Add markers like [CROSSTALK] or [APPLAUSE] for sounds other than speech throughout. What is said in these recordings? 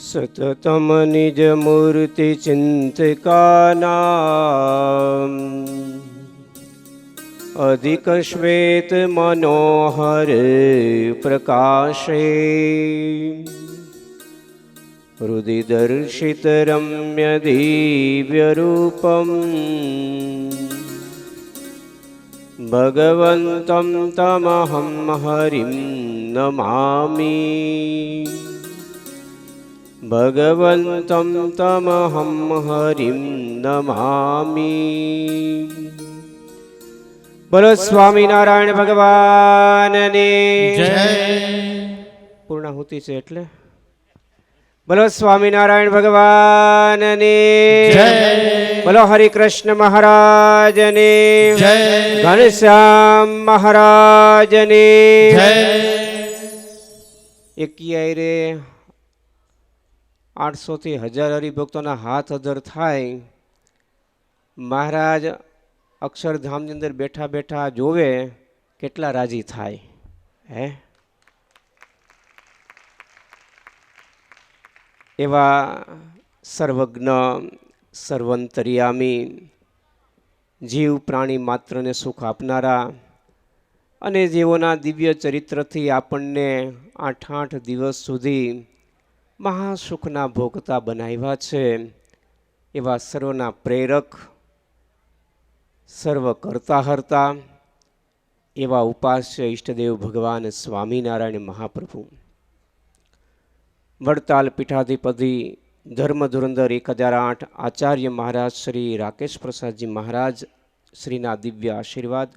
સતતમ નિજ મૂર્તિ ચિંતકાના અધિક શ્વેત મનોહર પ્રકાશે હૃદિદર્શિત રમ્ય દિવ્ય રૂપમ ભગવન્तं તમહં હરિં નમામિ ભગવન્तं તમહં હરિમ નમામી બોલો સ્વામિનારાયણ ભગવાનને જય પૂર્ણાહુતિ છે એટલે બોલો સ્વામિનારાયણ ભગવાનને જય. બોલો હરિકૃષ્ણ મહારાજને જય ઘનશ્યામ મહારાજને જય એકી રે આઠસો થી હજાર હરિભક્તોના હાથ અધર થાય. મહારાજ અક્ષરધામની અંદર બેઠા બેઠા જોવે કેટલા રાજી થાય. હે? એવા સર્વજ્ઞ, સર્વંતરિયામી, જીવ પ્રાણી માત્રને સુખ આપનારા અને જેઓના દિવ્ય ચરિત્રથી આપણને આઠ આઠ દિવસ સુધી મહાસુખના ભોગતા બનાવ્યા છે. એવા સર્વના પ્રેરક, સર્વ કરતા હરતા, એવા ઉપાસ્ય ઈષ્ટદેવ ભગવાન સ્વામિનારાયણ મહાપ્રભુ. વડતાલ પીઠાધિપતિ ધર્મ ધુરંધર એક હજાર આઠ આચાર્ય મહારાજ શ્રી રાકેશ પ્રસાદજી મહારાજ, શ્રીના દિવ્ય આશીર્વાદ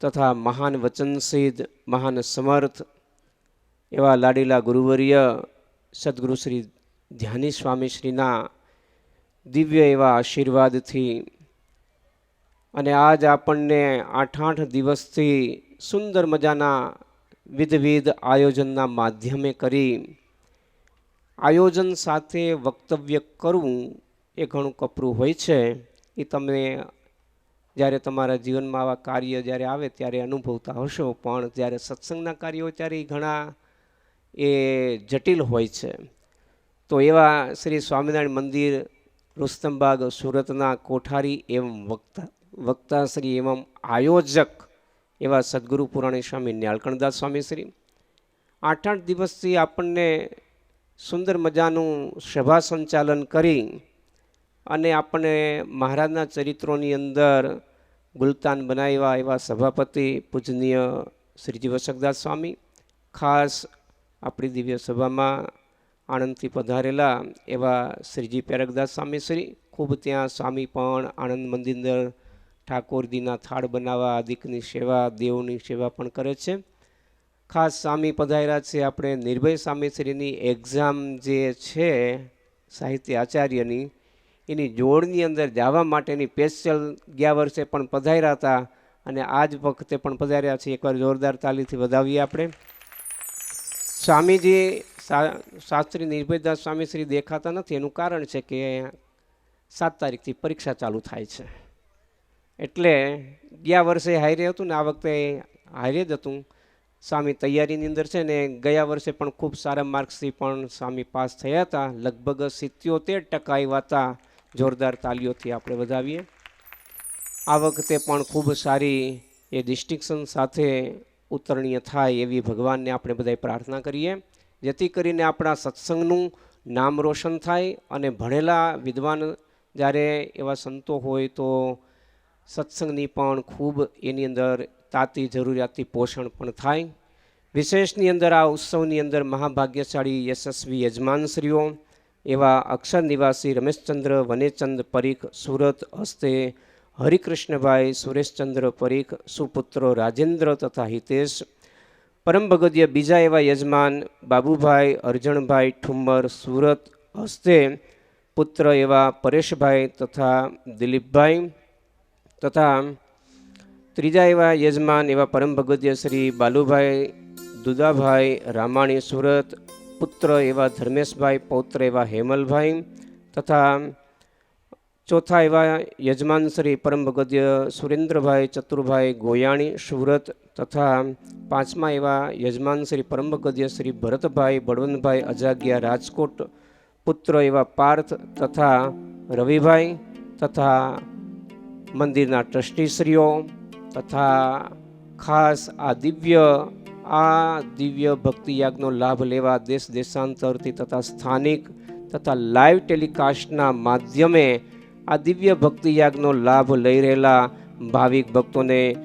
તથા મહાન વચનસિદ્ધ, મહાન સમર્થ એવા લાડીલા ગુરુવર્ય સદગુરુ શ્રી ધ્યાની સ્વામી શ્રીના દિવ્ય એવા આશીર્વાદથી અને આજ આપણને આઠ આઠ દિવસથી સુંદર મજાના વિધવિધ આયોજનના માધ્યમે કરી આયોજન સાથે વક્તવ્ય કરવું એ ઘણું કપરું હોય છે. એ તમે જ્યારે તમારા જીવનમાં આવા કાર્ય જ્યારે આવે ત્યારે અનુભવતા હશો, પણ જ્યારે સત્સંગના કાર્યો ત્યારે ઘણા એ જટિલ હોય છે. તો એવા શ્રી સ્વામિનારાયણ મંદિર, રુસ્તમબાગ, સુરતના કોઠારી એવમ વક્તા વક્તા શ્રી એવમ આયોજક એવા સદગુરુ પુરાણી સ્વામી ન્યાલકણદાસ સ્વામી શ્રી આઠ આઠ દિવસથી આપણને સુંદર મજાનું સભા સંચાલન કરી અને આપણને મહારાજના ચરિત્રોની અંદર ગુલતાન બનાવ્યા એવા સભાપતિ પૂજનીય શ્રીજી વસકદાસ સ્વામી, ખાસ આપણી દિવ્ય સભામાં આણંદથી પધારેલા એવા શ્રીજી પ્યારકદાસ સ્વામી ખૂબ ત્યાં સ્વામી પણ આણંદ મંદિર ઠાકોરજીના થાળ બનાવવા અધિકની સેવા, દેવની સેવા પણ કરે છે. ખાસ સ્વામી પધાર્યા છે આપણે નિર્ભય સ્વામીશ્રીની એક્ઝામ જે છે સાહિત્ય આચાર્યની, એની જોડની અંદર જવા માટેની સ્પેશિયલ ગયા વર્ષે પણ પધાર્યા હતા અને આજ વખતે પણ પધાર્યા છે. એકવાર જોરદાર તાલીથી વધાવીએ આપણે. સ્વામીજી શાસ્ત્રી નિર્ભયદાસ સ્વામી શ્રી દેખાતા નથી. એનું કારણ છે કે સાત તારીખથી પરીક્ષા ચાલુ થાય છે. એટલે ગયા વર્ષે હારે હતું ને, આ વખતે હારે જ હતું. સ્વામી તૈયારીની અંદર છે ને, ગયા વર્ષે પણ ખૂબ સારા માર્ક્સથી પણ સ્વામી પાસ થયા હતા. લગભગ સિત્યોતેર ટકા આવ્યા હતા જોરદાર તાલીઓથી આપણે વધાવીએ. આ વખતે પણ ખૂબ સારી એ ડિસ્ટિંક્શન સાથે ઉત્તરણીય થાય એવી ભગવાનને આપણે બધાએ પ્રાર્થના કરીએ. જેથી કરીને આપણા સત્સંગનું નામ રોશન થાય અને ભણેલા વિદ્વાન જ્યારે એવા સંતો હોય તો સત્સંગની પણ ખૂબ એની અંદર તાતી જરૂરિયાતથી પોષણ પણ થાય. વિશેષની અંદર આ ઉત્સવની અંદર મહાભાગ્યશાળી યશસ્વી યજમાનશ્રીઓ એવા અક્ષર નિવાસી રમેશચંદ્ર, વનેચંદ, પરીખ, સુરત હસ્તે હરિકૃષ્ણભાઈ સુરેશચંદ્ર પરીખ, સુપુત્રો રાજેન્દ્ર તથા હિતેશ, પરમ ભગવદીય બીજા એવા યજમાન બાબુભાઈ, અરજણભાઈ ઠુમ્મર, સુરત હસ્તે પુત્ર એવા પરેશભાઈ તથા દિલીપભાઈ તથા ત્રીજા એવા યજમાન એવા પરમ ભગવદીય શ્રી બાલુભાઈ દુદાભાઈ, રામાણી સુરત, પુત્ર એવા ધર્મેશભાઈ, પૌત્ર એવા હેમલભાઈ તથા ચોથા એવા યજમાન શ્રી પરમ ભગવદ્ય સુરેન્દ્રભાઈ ચતુરભાઈ ગોયાણી સુરત તથા પાંચમા એવા યજમાન શ્રી પરમ ભગવદ્ય શ્રી ભરતભાઈ બળવંતભાઈ અજાગ્યા રાજકોટ પુત્ર એવા પાર્થ તથા રવિભાઈ તથા મંદિરના ટ્રસ્ટીશ્રીઓ તથા ખાસ આ દિવ્ય આ દિવ્ય ભક્તિયાગનો લાભ લેવા દેશ દેશાંતરથી તથા સ્થાનિક તથા લાઈવ ટેલિકાસ્ટના માધ્યમે આ દિવ્ય ભક્તિ યાગનો લાભ લઈ રહેલા ભાવિક ભક્તોને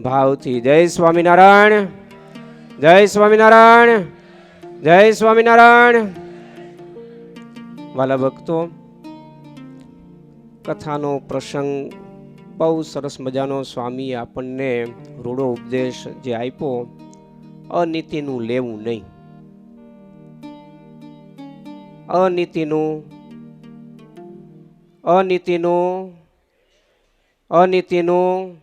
ભાવથી જય સ્વામિનારાયણ જય સ્વામિનારાયણ જય સ્વામિનારાયણ. વાલા ભક્તો, કથાનો પ્રસંગ બહુ સરસ મજાનો સ્વામી આપણને રૂડો ઉપદેશ જે આપ્યો, અનીતિનું લેવું નહીં. અનીતિનું અનીતિનું અનીતિનું.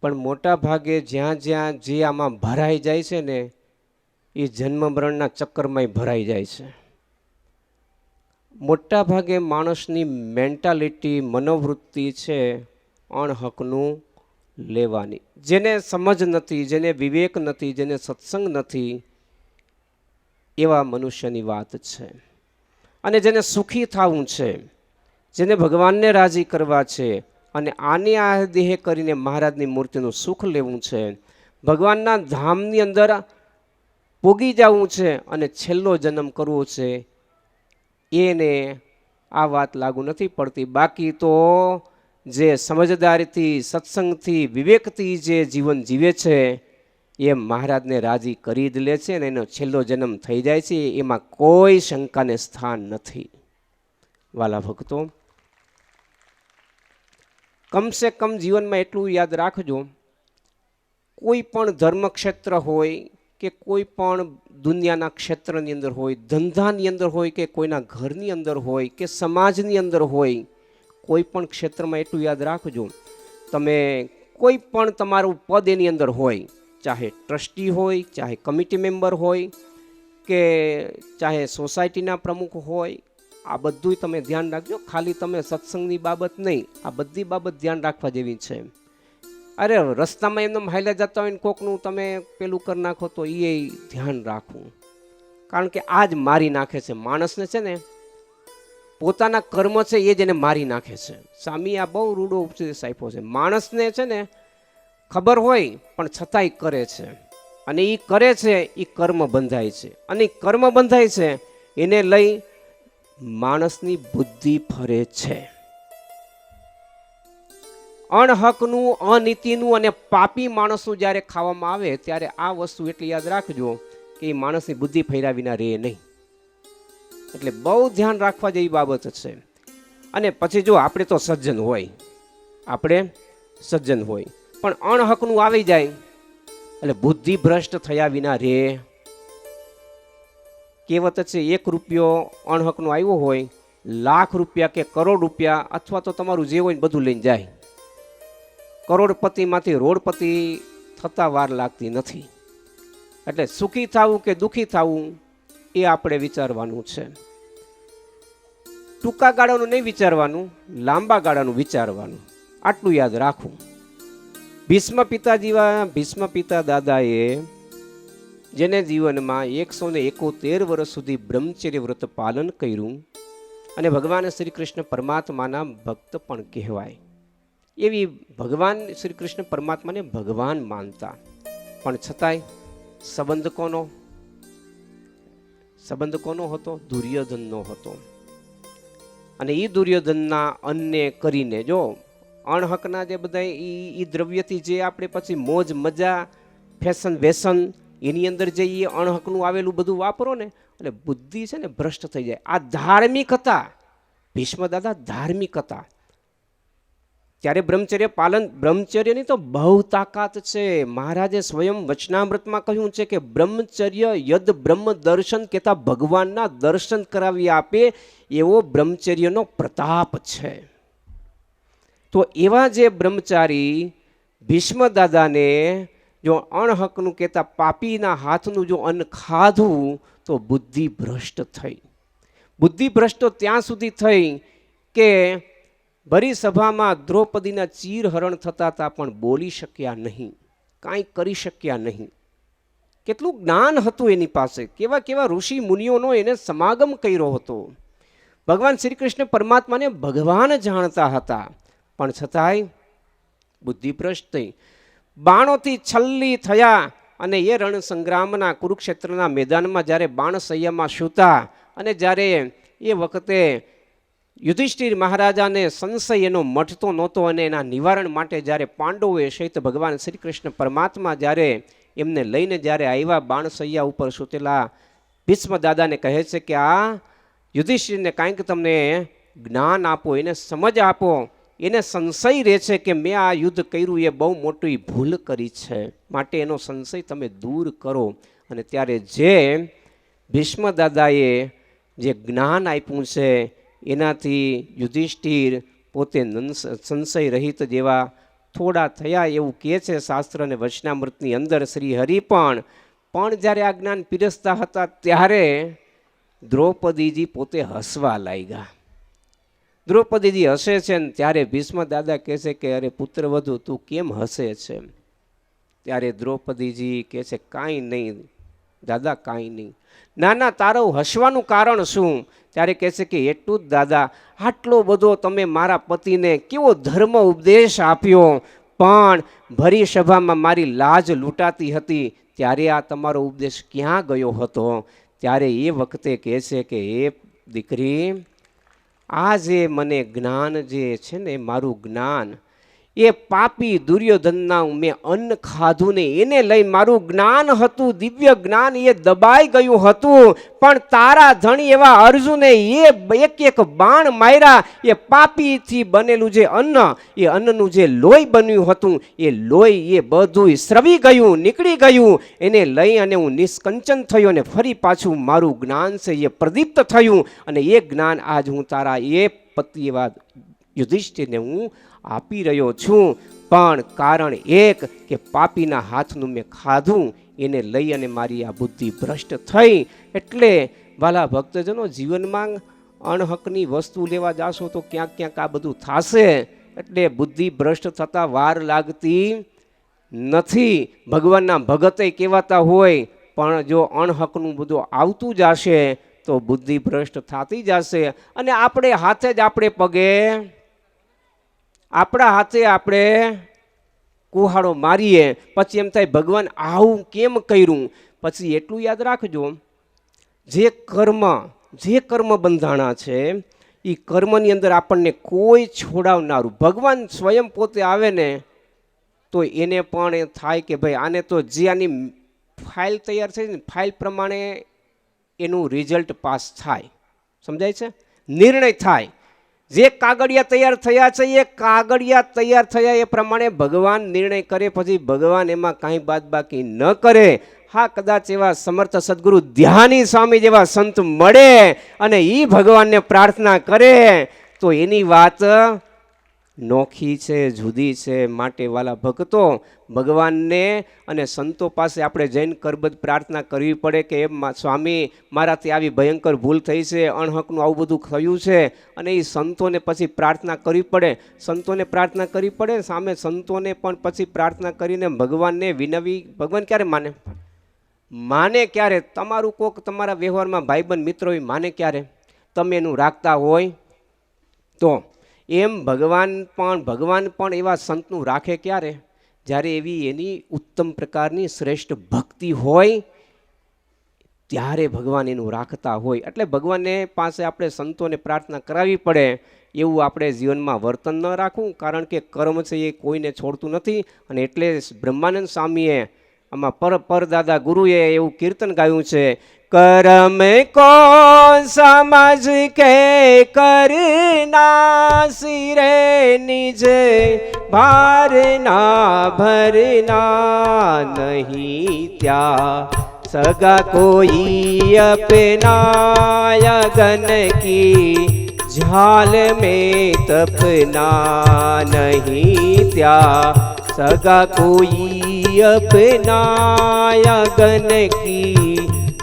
પણ મોટા ભાગે જ્યાં જ્યાં જે આમાં ભરાઈ જાય છે ને, એ જન્મ મરણના ચક્કરમાંય ભરાઈ જાય છે. મોટા ભાગે માણસની મેન્ટાલિટી, મનોવૃત્તિ છે અણહકનું લેવાની. જેને સમજ નથી, જેને વિવેક નથી, જેને સત્સંગ નથી, એવા મનુષ્યની વાત છે. અને જેને સુખી થવું છે જેને ભગવાનને રાજી કરવા છે અને આની આ દેહ કરીને મહારાજની મૂર્તિનું સુખ લેવું છે. ભગવાનના ધામની અંદર પોગી જવું છે અને છેલ્લો જન્મ કરવો છે. એને આ વાત લાગુ નથી પડતી. બાકી તો જે સમજદારીથી, સત્સંગથી, વિવેકથી જે જીવન જીવે છે, એ મહારાજને રાજી કરી જ લે છે અને એનો છેલ્લો જન્મ થઈ જાય છે. એમાં કોઈ શંકાને સ્થાન નથી. વાલા ભક્તો કમસે કમ જીવનમાં એટલું યાદ રાખજો, કોઈ પણ ધર્મક્ષેત્ર હોય કે કોઈ પણ દુનિયાના ક્ષેત્રની અંદર હોય, ધંધાની અંદર હોય કે કોઈના ઘરની અંદર હોય કે સમાજની અંદર હોય, કોઈ પણ ક્ષેત્રમાં એટલું યાદ રાખજો. તમે કોઈ પણ તમારું પદ એની અંદર હોય, ચાહે ટ્રસ્ટી હોય, ચાહે કમિટી મેમ્બર હોય કે ચાહે સોસાયટીના પ્રમુખ હોય આ બધું તમે ધ્યાન રાખજો. ખાલી તમે સત્સંગની બાબત નહીં, આ બધી બાબત ધ્યાન રાખવા જેવી છે. અરે રસ્તામાં એમને હાલ્યા જતા હોય ને કોકનું તમે પેલું કરી નાખો તો એ ધ્યાન રાખવું. કારણ કે આ જ મારી નાખે છે. માણસને છે ને, પોતાના કર્મ છે એ જ એને મારી નાખે છે. સ્વામી આ બહુ રૂડો ઉપદેશ આપ્યો છે. માણસને છે ને ખબર હોય, પણ છતાંય કરે છે. અને એ કરે છે એ કર્મ બંધાય છે. અને કર્મ બંધાય છે, એને લઈ માણસની બુદ્ધિ ફરે છે. અણહકનું, અનીતિનું અને પાપી માણસનું જ્યારે ખાવામાં આવે ત્યારે આ વસ્તુ એટલી યાદ રાખજો કે એ માણસની બુદ્ધિ ફેર્યા વિના રહે નહીં. એટલે બહુ ધ્યાન રાખવા જેવી બાબત છે. અને પછી જો આપણે તો સજ્જન હોય, આપણે સજ્જન હોય, પણ અણહકનું આવી જાય, એટલે બુદ્ધિ ભ્રષ્ટ થયા વિના રે કહેવત છે, એક રૂપિયો અણહકનો આવ્યો હોય, લાખ રૂપિયા કે કરોડ રૂપિયા અથવા તો તમારું જે હોય ને બધું લઈને જાય. કરોડપતિમાંથી રોડપતિ થતાં વાર લાગતી નથી. એટલે સુખી થવું કે દુઃખી થવું, એ આપણે વિચારવાનું છે. ટૂંકા ગાળાનું નહીં વિચારવાનું, લાંબા ગાળાનું વિચારવાનું. આટલું યાદ રાખવું. ભીષ્મ પિતા જેવા, ભીષ્મ પિતા દાદાએ જેને જીવનમાં એકસો ને એકોતેર વર્ષ સુધી બ્રહ્મચર્ય વ્રત પાલન કર્યું અને ભગવાન શ્રી કૃષ્ણ પરમાત્માના ભક્ત પણ કહેવાય. એવી ભગવાન શ્રી કૃષ્ણ પરમાત્માને ભગવાન માનતા. પણ છતાંય સંબંધ કોનો? સંબંધ કોનો હતો? દુર્યોધનનો હતો. અને એ દુર્યોધનના અન્ને કરીને જો અણહકના જે બધા એ દ્રવ્યથી જે આપણે પછી મોજ, મજા ફેશન વેસન એની અંદર જે એ અણહકનું આવેલું બધું વાપરો ને, એટલે બુદ્ધિ છે ને ભ્રષ્ટ થઈ જાય. આ ધાર્મિક હતા. ભીષ્મ દાદા ધાર્મિક હતા. ત્યારે બ્રહ્મચર્ય પાલન, બ્રહ્મચર્યની તો બહુ તાકાત છે. મહારાજે સ્વયં વચનામૃતમાં કહ્યું છે કે બ્રહ્મચર્ય યદ બ્રહ્મ દર્શન કહેતા ભગવાનના દર્શન કરાવી આપે, એવો બ્રહ્મચર્યનો પ્રતાપ છે. તો એવા જે બ્રહ્મચારી ભીષ્મ દાદાને જો અણહકનું કહેતા પાપીના હાથનું જો અન્ન ખાધું, તો બુદ્ધિ ભ્રષ્ટ થઈ. બુદ્ધિ ભ્રષ્ટ ત્યાં સુધી થઈ કે ભરી સભામાં દ્રૌપદીના ચીરહરણ થતા હતા પણ બોલી શક્યા નહીં, કાંઈ કરી શક્યા નહીં. કેટલું જ્ઞાન હતું એની પાસે. કેવા કેવા ઋષિ મુનિઓનો એને સમાગમ કર્યો હતો. ભગવાન શ્રી કૃષ્ણ પરમાત્માને ભગવાન જાણતા હતા. પણ છતાંય બુદ્ધિભ્રષ્ટ થઈ. બાણોથી છલ્લી થયા અને એ રણ સંગ્રામના કુરુક્ષેત્રના મેદાનમાં જ્યારે બાણસૈયામાં સૂતા અને જ્યારે એ વખતે યુધિષ્ઠિર મહારાજાને સંશય એનો મટતો નહોતો અને એના નિવારણ માટે જ્યારે પાંડવોએ સહિત ભગવાન શ્રી કૃષ્ણ પરમાત્મા જ્યારે એમને લઈને જ્યારે આવ્યા બાણસૈયા ઉપર સૂતેલા ભીષ્મ દાદાને કહે છે કે આ યુધિષ્ઠિરને કાંઈક તમને જ્ઞાન આપો, એને સમજ આપો. એને સંશય રહે છે કે મેં આ યુદ્ધ કર્યું, એ બહુ મોટી ભૂલ કરી છે. માટે એનો સંશય તમે દૂર કરો. અને ત્યારે જે ભીષ્મ દાદાએ જે જ્ઞાન આપ્યું છે, એનાથી યુધિષ્ઠિર પોતે સંશય રહિત જેવા થોડા થયા એવું કહે છે શાસ્ત્ર અને વચનામૃતની અંદર શ્રી હરિ પણ. પણ જ્યારે આ જ્ઞાન પીરસતા હતા, ત્યારે દ્રૌપદીજી પોતે હસવા લાગ્યા. દ્રૌપદીજી હસે છે ને ત્યારે ભીષ્મ દાદા કહે છે કે, અરે પુત્ર વધુ, તું કેમ હસે છે? ત્યારે દ્રૌપદીજી કહે છે, કાંઈ નહીં, દાદા, કાંઈ નહીં. ના ના તારો હસવાનું કારણ શું? ત્યારે કહે છે કે, એટલું જ દાદા, આટલો બધો તમે મારા પતિને કેવો ધર્મ ઉપદેશ આપ્યો? પણ ભરી સભામાં મારી લાજ લૂંટાતી હતી. ત્યારે આ તમારો ઉપદેશ ક્યાં ગયો હતો? ત્યારે એ વખતે કહે છે કે એ દીકરી આ જે મને જ્ઞાન જે છે ને મારું જ્ઞાન એ પાપી દુર્યોધનના મેં અન્ન ખાધું ને એને લઈ મારું જ્ઞાન હતું, દિવ્ય જ્ઞાન એ દબાઈ ગયું હતું. પણ તારા ધણી એવા અર્જુને એ એક એક બાણ માર્યા. એ પાપીથી બનેલું જે અન્ન, એ અન્નનું જે લોહી બન્યું હતું, એ લોહી એ બધું સ્રવી ગયું, નીકળી ગયું. એને લઈ અને હું નિષ્કંચન થયો અને ફરી પાછું મારું જ્ઞાન છે એ પ્રદીપ્ત થયું. અને એ જ્ઞાન આજ હું તારા એ પતિ એવા યુધિષ્ઠિરને હું આપી રહ્યો છું. પણ કારણ એક કે પાપીના હાથનું મેં ખાધું, એને લઈ અને મારી આ બુદ્ધિ ભ્રષ્ટ થઈ. એટલે વાલા ભક્તજનો, જીવનમાં અણહકની વસ્તુ લેવા જાશો તો ક્યાંક ક્યાંક આ બધું થશે. એટલે બુદ્ધિ ભ્રષ્ટ થતાં વાર લાગતી નથી. ભગવાનના ભગતે કહેવાતા હોય, પણ જો અણહકનું બધું આવતું જશે, તો બુદ્ધિ ભ્રષ્ટ થતી જશે. અને આપણે હાથે જ આપણે પગે આપણા હાથે આપણે કુહાડો મારીએ, પછી એમ થાય, ભગવાન, આવું કેમ કર્યું? પછી એટલું યાદ રાખજો, જે કર્મ જે કર્મ બંધાણા છે એ કર્મની અંદર આપણને કોઈ છોડાવનારું ભગવાન સ્વયં પોતે આવે ને, તો એને પણ એ થાય કે, ભાઈ, આને તો જે આની ફાઇલ તૈયાર થઈ ને, ફાઇલ પ્રમાણે એનું રિઝલ્ટ પાસ થાય. સમજાય છે? નિર્ણય થાય. જે કાગળિયા તૈયાર થયા છે, એ કાગળિયા તૈયાર થયા એ પ્રમાણે ભગવાન નિર્ણય કરે, પછી ભગવાન એમાં કાંઈ બાદ બાકી ન કરે. હા, કદાચ એવા સમર્થ સદગુરુ ધ્યાની સ્વામી જેવા સંત મળે અને એ ભગવાનને પ્રાર્થના કરે, તો એની વાત નોખી છે, જુદી છે માટે વાલા ભક્તો ભગવાનને અને સંતો પાસે આપણે જૈન કરબદ્ધ પ્રાર્થના કરવી પડે કે સ્વામી, મારાથી આવી ભયંકર ભૂલ થઈ છે, અણહકનું આવું બધું થયું છે અને એ સંતોને પછી પ્રાર્થના કરવી પડે. સંતોને પ્રાર્થના કરવી પડે સામે સંતોને પણ પછી પ્રાર્થના કરીને ભગવાનને વિનવી, ભગવાન ક્યારે માને? માને ક્યારે? તમારું કોક તમારા વ્યવહારમાં ભાઈબંધ મિત્રો એ માને ક્યારે? તમે એનું રાખતા હોય તો એમ ભગવાન પણ ભગવાન પણ એવા સંતનું રાખે ક્યારે? જ્યારે એવી એની ઉત્તમ પ્રકારની શ્રેષ્ઠ ભક્તિ હોય, ત્યારે ભગવાન એનું રાખતા હોય. એટલે ભગવાનને પાસે આપણે સંતોને પ્રાર્થના કરાવવી પડે, એવું આપણે જીવનમાં વર્તન ન રાખવું, કારણ કે કર્મ છે એ કોઈને છોડતું નથી. અને એટલે બ્રહ્માનંદ સ્વામીએ આમાં પર, પરદાદા ગુરુએ એવું કીર્તન ગાયું છે करम को समझ के करना सिरे निज भारना भरना नहीं त्या सगा कोई अपनाया गन की झाल में तपना नहीं त्या सगा कोई अपनाया गन की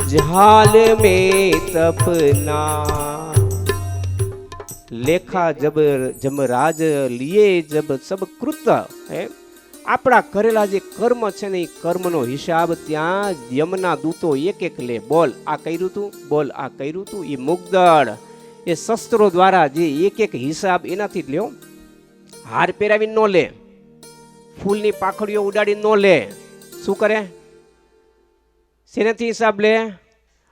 झाल में तपना લેખા જબ જમરાજ લીએ જબ સબ કૃત હે આપણા કરેલા જે કર્મ છે ને એ કર્મનો હિસાબ ત્યાં યમના દૂતો એક એક લે બોલ આ કર્યું તું બોલ આ કર્યું તું એ મુગદળ એ શસ્ત્રો દ્વારા જે એક એક હિસાબ એનાથી જ લ્યો હાર પહેરાવી ન લે ફૂલની પાખડીઓ ઉડાડી ન લે શું કરે શેનાથી હિસાબ લે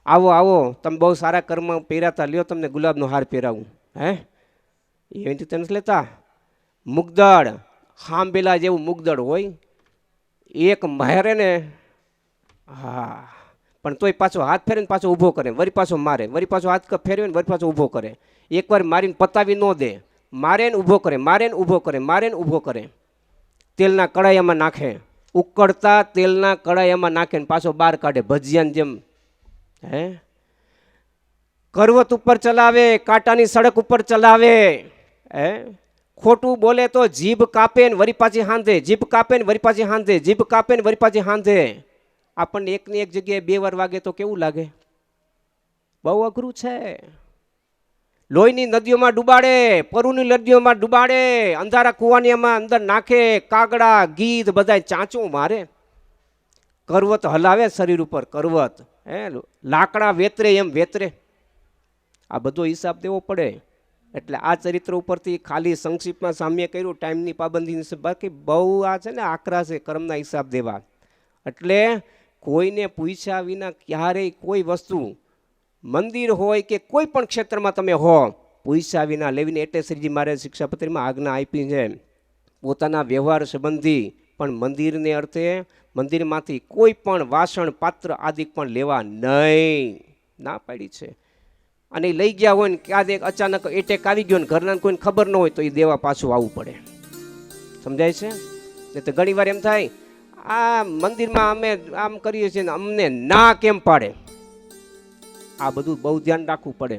આવો આવો, તમે બહુ સારા કર્મ પહેરાતા, લ્યો તમને ગુલાબનો હાર પહેરાવું, હે? એવી તને લેતા? મુગદળ, હાંબેલા જેવું મુગદળ હોય, એક મારે ને, હા, પણ તોય પાછો હાથ ફેરીને પાછો ઊભો કરે, વરી પાછો મારે, વરી પાછો હાથ ફેરવે ને વરી પાછો ઊભો કરે. એકવાર મારીને પતાવી ન દે, મારે ને ઊભો કરે, મારે ને ઊભો કરે, મારે ને ઊભો કરે, તેલના કડાયામાં નાખે. ઉકળતા તેલના કડાયામાં એમાં નાખીને પાછો બહાર કાઢે, ભજીયાની જેમ. હે? કરવત ઉપર ચલાવે, કાંટાની સડક ઉપર ચલાવે. હે? ખોટું બોલે તો જીભ કાપે ને વરી પાછી હાંધે, જીભ કાપે ને વરી પાછી હાંધે, જીભ કાપે ને વરી પાછી હાંધે. આપણને એકની એક જગ્યાએ બે વાર વાગે તો કેવું લાગે? બહુ અઘરું છે. લોહીની નદીઓમાં ડૂબાડે, પરુની નદીઓમાં ડૂબાડે, અંધારા કુવાનીમાં અંદર નાખે, કાગડા, ગીધ બધા ચાંચું મારે. કરવત હલાવે શરીર ઉપર, કરવત, હે, લાકડા વેતરે એમ વેતરે. આ બધો હિસાબ દેવો પડે. એટલે આ ચરિત્ર ઉપરથી ખાલી સંક્ષિપ્તમાં સામ્ય કર્યું, ટાઈમની પાબંદી બાકી બહુ આ છે ને આકરા છે કર્મના હિસાબ દેવા. એટલે કોઈને પૂછ્યા વિના ક્યારેય કોઈ વસ્તુ મંદિર હોય કે કોઈ પણ ક્ષેત્રમાં તમે હો પૂછ્યા વિના લેવીને એટલે શ્રીજી મારે શિક્ષાપત્રીમાં આજ્ઞા આપી છે. પોતાના વ્યવહાર સંબંધી પણ મંદિરને અર્થે મંદિરમાંથી કોઈ પણ વાસણ, પાત્ર આદિ પણ લેવા નહીં. ના પાડી છે. અને લઈ ગયા હોય ને ક્યારેક અચાનક એટેક આવી ગયો ને ઘરના કોઈને ખબર ન હોય તો એ દેવા પાછું આવવું પડે. સમજાય છે? ને તો ઘણી વાર એમ થાય, આ મંદિરમાં અમે આમ કરીએ છીએ ને અમને ના કેમ પાડે? આ બધું બહુ ધ્યાન રાખવું પડે.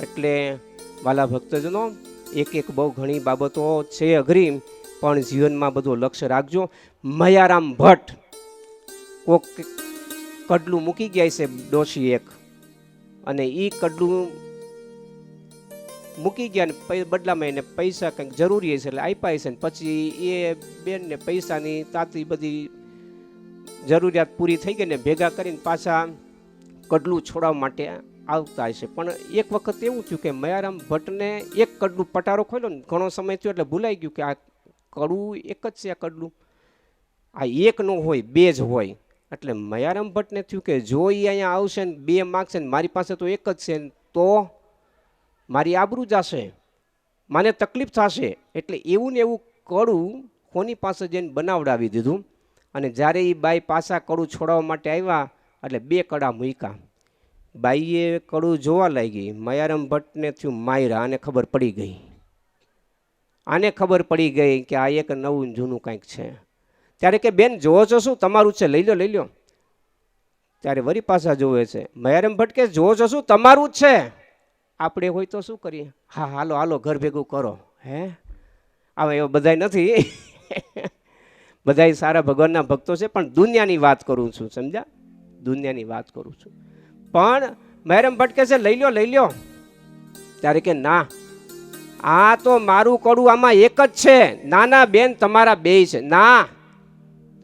એટલે વાલા ભક્તજનો એક એક બહુ ઘણી બાબતો છે અઘરી, પણ જીવનમાં બધું લક્ષ્ય રાખજો. મયારામ ભટ્ટ, કોક કડલું મૂકી ગયા છે ડોશી એક. અને એ કડલું મૂકી ગયા ને બદલામાં એને પૈસા કંઈક જરૂરી છે એટલે આપ્યા છે ને પછી એ બેનને પૈસાની તાતી બધી જરૂરિયાત પૂરી થઈ ગઈ ને ભેગા કરીને પાછા કડલું છોડાવવા માટે આવતા હશે. પણ એક વખત એવું થયું કે મયારામ ભટ્ટને એક કડલું પટારો ખોલ્યો ને, ઘણો સમય થયો એટલે ભૂલાઈ ગયું કે આ કડવું એક જ છે આ કડલું. આ એક નો હોય, બે જ હોય. એટલે મયારામ ભટ્ટને થયું કે જો એ અહીંયા આવશે ને, બે માગશે ને, મારી પાસે તો એક જ છે તો મારી આબરૂ જશે મને તકલીફ થશે. એટલે એવું ને એવું કડું કોની પાસે જઈને બનાવડાવી દીધું. અને જ્યારે એ બાઈ પાછા કડું છોડાવવા માટે આવ્યા એટલે બે કડા મૂક્યા. બાઈએ કડું જોવા લાગી. મયારામ ભટ્ટને થયું માયરા, આને ખબર પડી ગઈ. આને ખબર પડી ગઈ કે આ એક નવું જૂનું કંઈક છે. ત્યારે કે, બેન જોવો છો શું? તમારું છે. લઈ લો લઈ લો. ત્યારે વરી પાછા જોવે છે, મયારામ ભટ્ટ કે જોવો છો શું? તમારું જ છે. આપણે હોય તો શું કરીએ? હા હાલો હાલો, ઘર ભેગું કરો. હે? હવે એવા બધાય નથી? [LAUGHS] બધાય સારા ભગવાનના ભક્તો છે, પણ દુનિયાની વાત કરું છું, સમજ્યા? દુનિયાની વાત કરું છું. પણ મહેરમ ભટકે છે, લઈ લ્યો લઈ લ્યો. ત્યારે કે ના, આ તો મારું કડું આમાં એક જ છે. ના ના બેન તમારા બે છે. ના,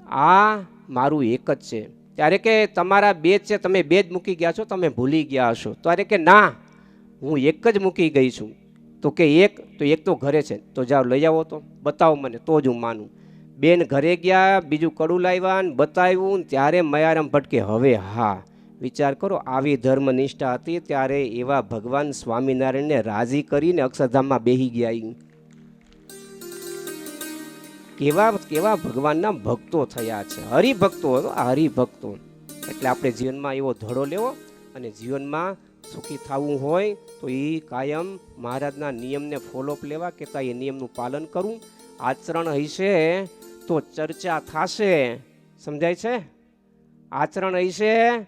આ મારું એક જ છે. ત્યારે કે તમારા બે જ છે, તમે બે જ મૂકી ગયા છો, તમે ભૂલી ગયા હશો. ત્યારે કે ના, હું એક જ મૂકી ગઈ છું. તો કે એક, તો એક તો ઘરે છે. તો જાઓ, લઈ આવો તો. બતાવો મને, તો જ હું માનું. બેન ઘરે ગયા, બીજું કડું લાવ્યા ને બતાવ્યું ત્યારે મયારામ ભટકે, હવે હા, વિચાર કરો, આવી ધર્મનિષ્ઠા હતી ત્યારે એવા ભગવાન સ્વામિનારાયણને રાજી કરીને અક્ષરધામમાં બેહી ગયા. કેવા કેવા ભગવાનના ભક્તો થયા છે. હરિભક્તો હરિભક્તો. એટલે આપણે જીવનમાં એવો ધડો લેવો અને જીવનમાં સુખી થવું હોય તો એ કાયમ મહારાજના નિયમને ફોલોઅપ લેવા કહેતા એ નિયમનું પાલન કરવું આચરણ હશે તો ચર્ચા થશે. સમજાય છે? આચરણ હશે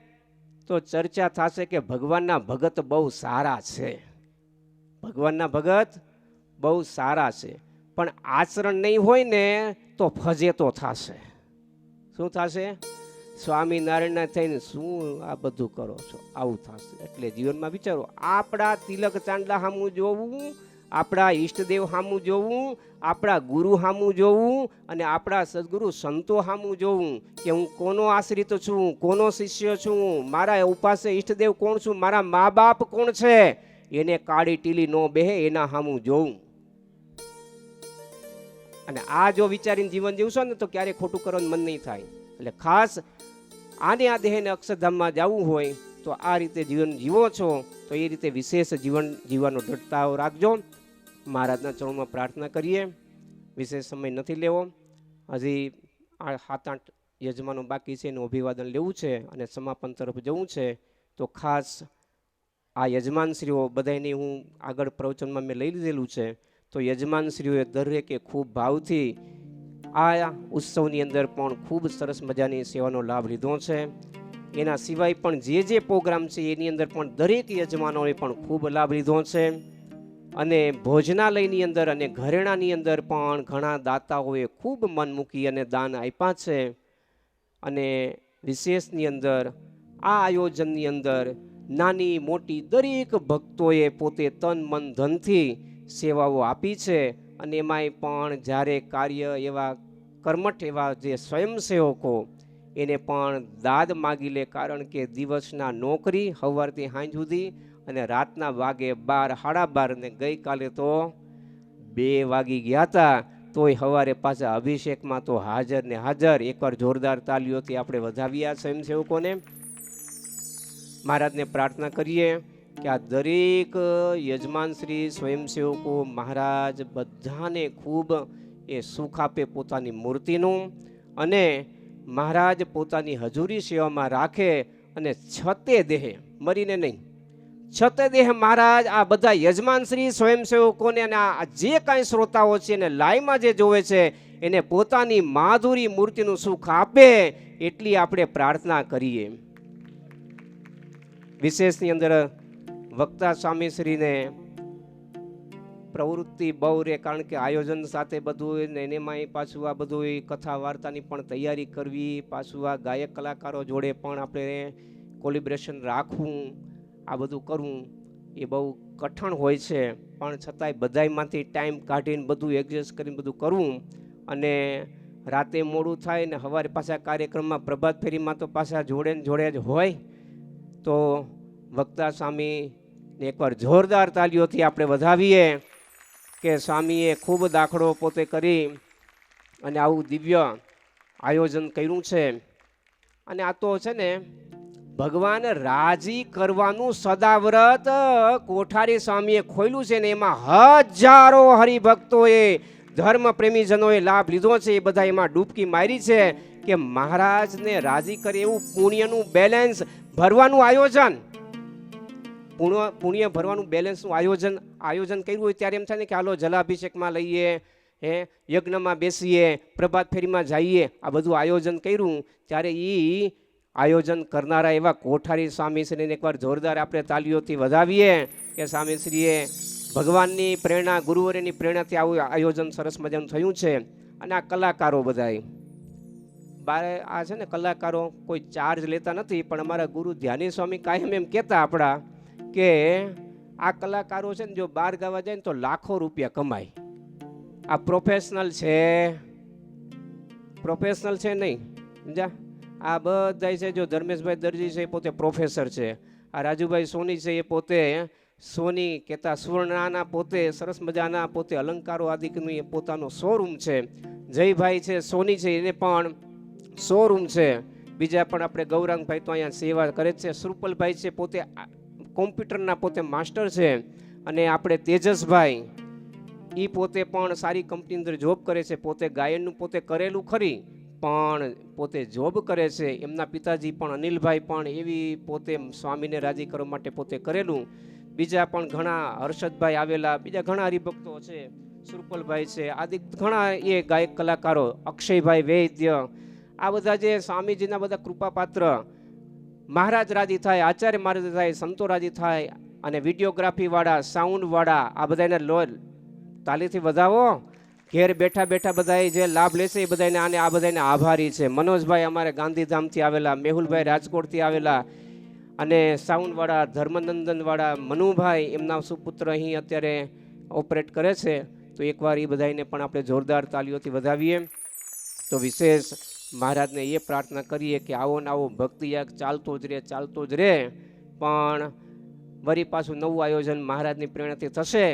તો ચર્ચા થશે કે ભગવાનના ભગત બહુ સારા છે. ભગવાનના ભગત બહુ સારા છે. પણ આચરણ નહીં હોય ને તો ફજેતો થશે. શું થશે? સ્વામિનારાયણના થઈને શું આ બધું કરો છો? આવું થશે. એટલે જીવનમાં વિચારો, આપણા તિલક ચાંદલા સામું જોવું આપણા ઈષ્ટદેવ સામું જોવું, આપણા ગુરુ સામું જોવું અને આપણા સદગુરુ સંતો સામું જોવું કે હું કોનો આશ્રિત છું, કોનો શિષ્ય છું, મારા ઉપાસે ઈષ્ટદેવ કોણ છું, મારા મા બાપ કોણ છે, એને કાળી ટીલી નો બેહે, એના સામું જોવું. અને આ જો વિચારીને જીવન જીવશો ને તો ક્યારેય ખોટું કરવાનું મન નહીં થાય. એટલે ખાસ આને આ દેહને અક્ષરધામમાં જવું હોય તો આ રીતે જીવન જીવો છો, તો એ રીતે વિશેષ જીવન જીવવાનો દ્રઢતાઓ રાખજો. મહારાજના ચરણમાં પ્રાર્થના કરીએ. વિશેષ સમય નથી લેવો. હજી આ સાત આઠ યજમાનો બાકી છે, એનું અભિવાદન લેવું છે અને સમાપન તરફ જવું છે. તો ખાસ આ યજમાનશ્રીઓ બધાની હું આગળ પ્રવચનમાં મેં લઈ લીધેલું છે. તો યજમાનશ્રીઓએ દરેકે ખૂબ ભાવથી આ ઉત્સવની અંદર પણ ખૂબ સરસ મજાની સેવાનો લાભ લીધો છે. એના સિવાય પણ જે જે પ્રોગ્રામ છે, એની અંદર પણ દરેક યજમાનોએ પણ ખૂબ લાભ લીધો છે. અને ભોજનાલયની અંદર અને ઘરેણાની અંદર પણ ઘણા દાતાઓએ ખૂબ મન મૂકી અને દાન આપ્યા છે. અને વિશેષની અંદર આ આયોજનની અંદર નાની મોટી દરેક ભક્તોએ પોતે તન, મન, ધનથી સેવાઓ આપી છે. અને એમાંય પણ જ્યારે કાર્ય એવા કર્મઠ એવા જે સ્વયંસેવકો એને પણ દાદ માગી લે કારણ કે દિવસના નોકરી સવારથી સાંજ સુધી અને રાતના વાગે બાર, સાડા બાર ને ગઈકાલે તો બે વાગી ગયા હતા. તોય સવારે પાછા અભિષેકમાં તો હાજર ને હાજર. એકવાર જોરદાર તાલીઓથી આપણે વધાવ્યા સ્વયંસેવકોને. મહારાજને પ્રાર્થના કરીએ કે આ દરેક યજમાન શ્રી સ્વયંસેવકો મહારાજ બધાને ખૂબ એ સુખ આપે પોતાની મૂર્તિનું અને મહારાજ પોતાની હજૂરી સેવામાં રાખે અને છતે દેહે, મરીને નહીં. છતે દેહ મહારાજ, આ બધા યજમાન શ્રી સ્વયંસેવકોને અને આ જે કાંઈ શ્રોતાઓ છે એને લાઈમાં જે જોવે છે, એને પોતાની માધુરી મૂર્તિનું સુખ આપે એટલી આપણે પ્રાર્થના કરીએ. વિશેષની અંદર વક્તા સ્વામીશ્રીને પ્રવૃત્તિ બહુ રહે કારણ કે આયોજન સાથે બધું ને એનેમાંય પાછું આ બધું કથા વાર્તાની પણ તૈયારી કરવી, પાછું આ ગાયક કલાકારો જોડે પણ આપણે કોલિબ્રેશન રાખવું આ બધું કરવું એ બહુ કઠણ હોય છે. પણ છતાંય બધાયમાંથી ટાઈમ કાઢીને બધું એડજસ્ટ કરીને બધું કરવું અને રાતે મોડું થાય ને સવારે પાછા કાર્યક્રમમાં પ્રભાત ફેરીમાં તો પાછા જોડે ને જોડે જ હોય, તો વક્તા સ્વામી એકવાર જોરદાર તાલીઓથી આપણે વધાવીએ કે સ્વામીએ ખૂબ દાખલો પોતે કરી અને આવું દિવ્ય આયોજન કર્યું છે. અને આ તો છે ને ભગવાન રાજી કરવાનું સદાવ્રત કોઠારી સ્વામીએ ખોલ્યું છે ને એમાં હજારો હરિભક્તોએ ધર્મ પ્રેમીજનોએ લાભ લીધો છે. એ બધા એમાં ડૂબકી મારી છે કે મહારાજને રાજી કરે એવું પુણ્યનું બેલેન્સ ભરવાનું આયોજન. પુણ્ય પુણ્ય ભરવાનું બેલેન્સનું આયોજન આયોજન કર્યું હોય ત્યારે એમ થાય ને કે હાલો જલાભિષેકમાં લઈએ, હે, યજ્ઞમાં બેસીએ, પ્રભાત ફેરીમાં જઈએ, આ બધું આયોજન કર્યું. ત્યારે એ આયોજન કરનારા એવા કોઠારી સ્વામીશ્રીને એકવાર જોરદાર આપણે તાલીઓથી વધાવીએ કે સ્વામીશ્રીએ ભગવાનની પ્રેરણા ગુરુવરેની પ્રેરણાથી આવું આયોજન સરસ મજાનું થયું છે. અને આ કલાકારો બધાય. બારે આ છે ને કલાકારો કોઈ ચાર્જ લેતા નથી, પણ અમારા ગુરુ ધ્યાની સ્વામી કાયમ એમ કહેતા આપણા કે આ કલાકારો છે ને જો બહાર ગાવા જાય ને તો લાખો રૂપિયા કમાય. આ પ્રોફેશનલ છે. પ્રોફેશનલ છે નહીં. સમજા આ બધા છે જો ધર્મેશભાઈ દરજી છે એ પોતે પ્રોફેસર છે. આ રાજુભાઈ સોની છે એ પોતે સોની કહેતા સુવર્ણાના પોતે સરસ મજાના પોતે અલંકારો આદિકનું એ પોતાનો શોરૂમ છે. જયભાઈ છે, સોની છે, એને પણ શોરૂમ છે. બીજા પણ આપણે ગૌરાંગભાઈ તો અહીંયા સેવા કરે છે. સુરપલભાઈ છે પોતે કોમ્પ્યુટરના પોતે માસ્ટર છે. અને આપણે તેજસભાઈ એ પોતે પણ સારી કંપની અંદર જોબ કરે છે. પોતે ગાયનનું પોતે કરેલું ખરી. પણ પોતે જોબ કરે છે. એમના પિતાજી પણ અનિલભાઈ પણ એવી પોતે સ્વામીને રાજી કરવા માટે પોતે કરેલું. બીજા પણ ઘણા હર્ષદભાઈ આવેલા, બીજા ઘણા હરિભક્તો છે. સુરપલભાઈ છે. આદિ ઘણા એ ગાયક કલાકારો, અક્ષયભાઈ વૈદ્ય, આ બધા જે સ્વામીજીના બધા કૃપાપાત્ર, મહારાજ રાજી થાય, આચાર્ય મહારાજ થાય, સંતો રાજી થાય, અને વિડીયોગ્રાફીવાળા સાઉન્ડવાળા આ બધાને લો, તાલીથી વધાવો. ઘેર બેઠા બેઠા બધાએ જે લાભ લેશે એ બધાને આને આ બધાને આભારી છે. મનોજભાઈ અમારે ગાંધીધામથી આવેલા, મેહુલભાઈ રાજકોટથી આવેલા અને સાઉન્ડવાળા ધર્મનંદનવાળા મનુભાઈ એમના સુપુત્ર અહીં અત્યારે ઓપરેટ કરે છે. તો એકવાર એ બધાને પણ આપણે જોરદાર તાલીઓથી વધાવીએ. તો વિશેષ મહારાજને એ પ્રાર્થના કરીએ કે આવો ને આવો ભક્તિયાગ ચાલતો જ રહે, ચાલતો જ રહે. પણ વરી પાછું નવું આયોજન મહારાજની પ્રેરણાથી થશે.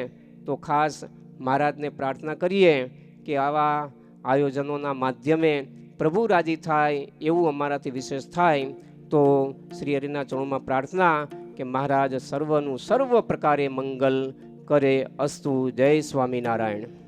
તો ખાસ મહારાજને પ્રાર્થના કરીએ કે આવા આયોજનોના માધ્યમે પ્રભુ રાજી થાય એવું અમારાથી વિશેષ થાય, તો શ્રી હરિના ચરણોમાં પ્રાર્થના કે મહારાજ સર્વનું સર્વ પ્રકારે મંગલ કરે અસ્તુ. જય સ્વામિનારાયણ.